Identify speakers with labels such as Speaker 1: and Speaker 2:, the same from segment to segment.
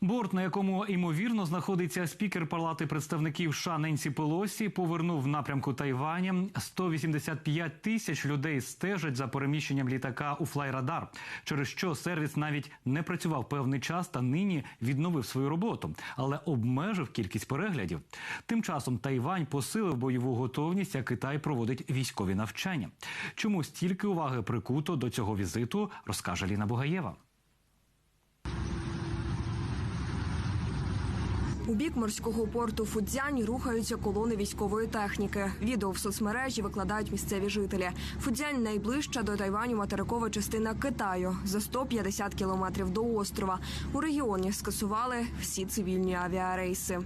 Speaker 1: Борт, на якому ймовірно знаходиться спікер Палати представників США Ненсі Пелосі, повернув в напрямку Тайваня. 185 тисяч людей стежать за переміщенням літака у флайрадар, через що сервіс навіть не працював певний час та нині відновив свою роботу, але обмежив кількість переглядів. Тим часом Тайвань посилив бойову готовність, а Китай проводить військові навчання. Чому стільки уваги прикуто до цього візиту, розкаже Ліна Бугаєва.
Speaker 2: У бік морського порту Фудзянь рухаються колони військової техніки. Відео в соцмережі викладають місцеві жителі. Фудзянь найближча до Тайваню материкова частина Китаю за 150 кілометрів до острова. У регіоні скасували всі цивільні авіарейси.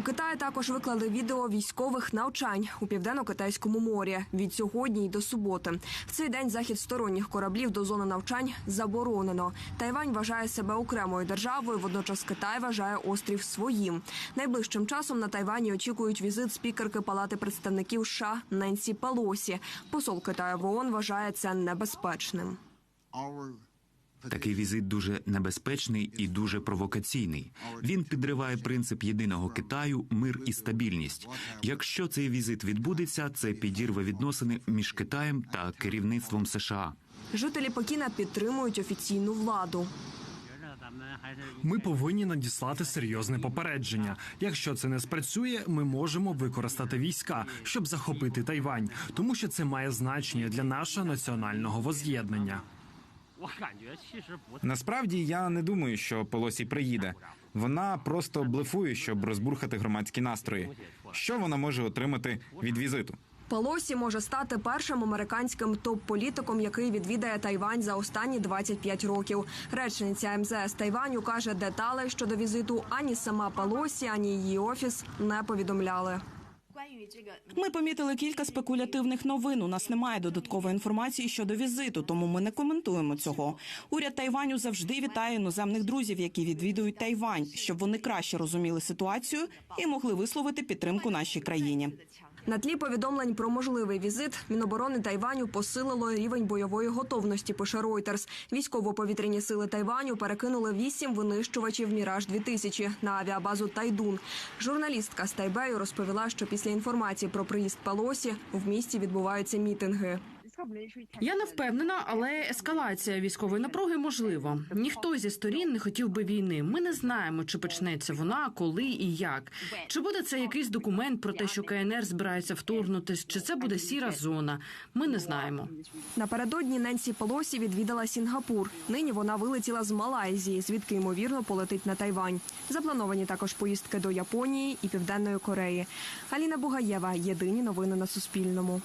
Speaker 2: У Китаї також виклали відео військових навчань у південно-китайському морі від сьогодні й до суботи. В цей день захід сторонніх кораблів до зони навчань заборонено. Тайвань вважає себе окремою державою. Водночас Китай вважає острів своїм. Найближчим часом на Тайвані очікують візит спікерки Палати представників США Ненсі Пелосі. Посол Китаю в ООН вважає це небезпечним.
Speaker 3: Такий візит дуже небезпечний і дуже провокаційний. Він підриває принцип єдиного Китаю, мир і стабільність. Якщо цей візит відбудеться, це підірве відносини між Китаєм та керівництвом США.
Speaker 2: Жителі Пекіна підтримують офіційну владу.
Speaker 4: Ми повинні надіслати серйозне попередження. Якщо це не спрацює, ми можемо використати війська, щоб захопити Тайвань, тому що це має значення для нашого національного воз'єднання.
Speaker 5: Насправді я не думаю, що Пелосі приїде. Вона просто блефує, щоб розбурхати громадські настрої. Що вона може отримати від візиту?
Speaker 2: Пелосі може стати першим американським топ-політиком, який відвідає Тайвань за останні 25 років. Речниця МЗС Тайваню каже, деталей щодо візиту ані сама Пелосі, ані її офіс не повідомляли.
Speaker 6: Ми помітили кілька спекулятивних новин. У нас немає додаткової інформації щодо візиту, тому ми не коментуємо цього. Уряд Тайваню завжди вітає іноземних друзів, які відвідують Тайвань, щоб вони краще розуміли ситуацію і могли висловити підтримку нашій країні.
Speaker 2: На тлі повідомлень про можливий візит Міноборони Тайваню посилило рівень бойової готовності. Пише Reuters. Військово-повітряні сили Тайваню перекинули вісім винищувачів Міраж 2000 на авіабазу Тайдун. Журналістка з Тайбею розповіла, що після інформації про приїзд Пелосі в місті відбуваються мітинги.
Speaker 7: Я не впевнена, але ескалація військової напруги можлива. Ніхто зі сторін не хотів би війни. Ми не знаємо, чи почнеться вона, коли і як. Чи буде це якийсь документ про те, що КНР збирається вторгнутись, чи це буде сіра зона? Ми не знаємо.
Speaker 2: Напередодні Ненсі Пелосі відвідала Сінгапур. Нині вона вилетіла з Малайзії, звідки ймовірно полетить на Тайвань. Заплановані також поїздки до Японії і Південної Кореї. Аліна Бугаєва. Єдині новини на Суспільному.